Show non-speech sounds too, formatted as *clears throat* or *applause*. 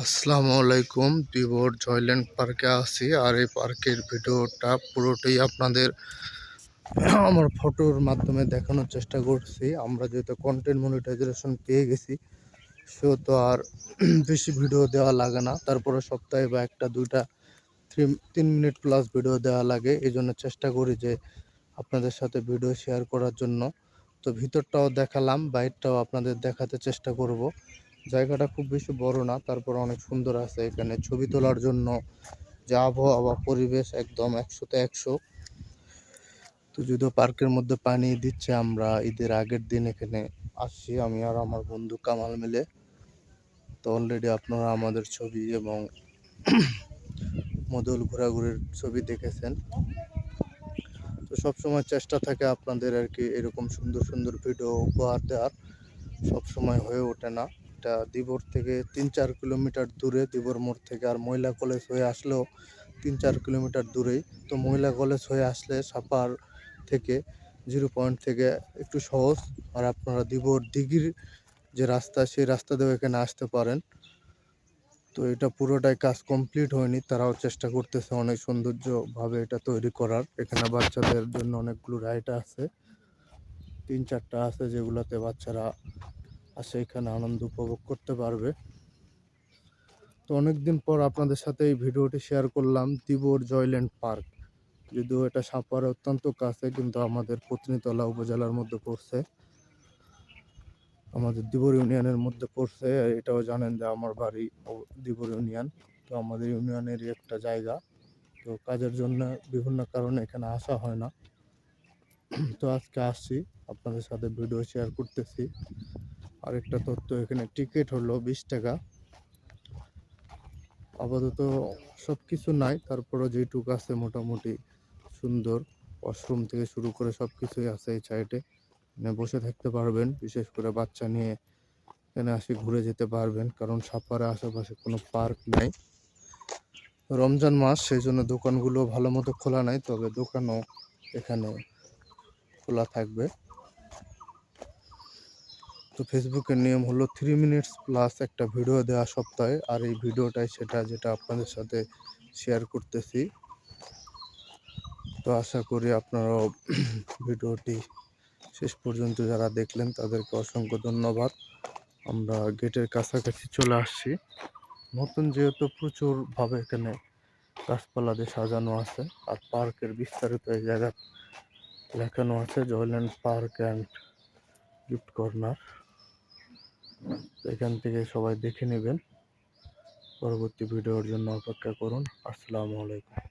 আসসালামু আলাইকুম বিভোর জয়ল্যান্ড পার্কে আছি আর এই পার্কের ভিডিওটা পুরোটাই আপনাদের আমার ফটোর মাধ্যমে দেখানোর চেষ্টা করছি। আমরা যেহেতু কন্টেন্ট মনিটাইজেশন পেয়ে গেছি, সেহেতু আর বেশি ভিডিও দেওয়া লাগে না। তারপরে সপ্তাহে বা একটা, দুইটা থ্রি তিন মিনিট প্লাস ভিডিও দেওয়া লাগে। এই জন্য চেষ্টা করি যে আপনাদের সাথে ভিডিও শেয়ার করার জন্য। তো ভিতরটাও দেখালাম, বাইরটাও আপনাদের দেখাতে চেষ্টা করব। জায়গাটা খুব বেশি বড় না, তারপর অনেক সুন্দর আছে এখানে। ছবি তোলার জন্য যে আবহাওয়া, পরিবেশ একদম একশোতে একশো। তো যদিও পার্কের মধ্যে পানি দিচ্ছে আমরা, ঈদের আগের দিন এখানে আসছি আমি আর আমার বন্ধু কামাল মিলে। তো অলরেডি আপনারা আমাদের ছবি এবং মদল ঘোরাঘুরির ছবি দেখেছেন। তো সবসময় চেষ্টা থাকে আপনাদের আর কি এরকম সুন্দর সুন্দর ভিডিও উপহার দেওয়ার। সবসময় হয়ে ওঠে না। এটা দিবর থেকে তিন চার কিলোমিটার দূরে, দিবর মোড় থেকে আর মহিলা কলেজ হয়ে আসলেও তিন চার কিলোমিটার দূরেই। তো মহিলা কলেজ হয়ে আসলে সাপার থেকে জিরো পয়েন্ট থেকে একটু সহজ আর আপনারা দিবর দিঘির যে রাস্তা, সেই রাস্তা দিয়েও এখানে আসতে পারেন। তো এটা পুরোটাই কাজ কমপ্লিট হয়নি, তারাও চেষ্টা করতেছে অনেক সৌন্দর্যভাবে এটা তৈরি করার। এখানে বাচ্চাদের জন্য অনেকগুলো রাইড আছে। তিন চারটা আছে যেগুলোতে বাচ্চারা আসে এখানে আনন্দ উপভোগ করতে পারবে। তো অনেকদিন পর আপনাদের সাথে এই ভিডিওটি শেয়ার করলাম দিবর জয়ল্যান্ড পার্ক। যদিও এটা সাপারে অত্যন্ত কাছে, কিন্তু আমাদের পত্নীতলা উপজেলার মধ্যে পড়ছে। আমাদের দিবর ইউনিয়নের মধ্যে পড়ছে, এটাও জানেন যে আমার বাড়ি দিবর ইউনিয়ন। তো আমাদের ইউনিয়নেরই একটা জায়গা। তো কাজের জন্য বিভিন্ন কারণে এখানে আসা হয় না। তো আজকে আসছি, আপনাদের সাথে ভিডিও শেয়ার করতেছি। আরেকটা তথ্য, এখানে টিকিট হলো বিশ টাকা। আপাতত সব কিছু নাই তারপরে যেটুকু আছে মোটামুটি সুন্দর। ওয়াশরুম থেকে শুরু করে সব কিছুই আছে এই সাইডে বসে থাকতে পারবেন, বিশেষ করে বাচ্চা নিয়ে এখানে আসে ঘুরে যেতে পারবেন, কারণ সাপারে আশেপাশে কোনো পার্ক নাই। রমজান মাস সেই জন্য দোকানগুলো ভালো মতো খোলা নাই, তবে দোকানও এখানে খোলা থাকবে। তো ফেসবুকের নিয়ম হলো থ্রি মিনিটস প্লাস একটা ভিডিও দেওয়া সপ্তাহে। আর এই ভিডিওটাই সেটা যেটা আপনাদের সাথে শেয়ার করতেছি। তো আশা করি আপনারাও *clears throat* ভিডিওটি শেষ পর্যন্ত যারা দেখলেন, তাদেরকে অসংখ্য ধন্যবাদ। আমরা গেটের কাছাকাছি চলে আসছি। নতুন যেহেতু প্রচুরভাবে এখানে গাছপালা দিয়ে সাজানো আছে, আর পার্কের বিস্তারিত এই জায়গা লেখানো আছে Joyland park and gift corner এখান থেকে সবাই দেখে নেবেন। পরবর্তী ভিডিওর জন্য অপেক্ষা করুন। আসসালামু আলাইকুম।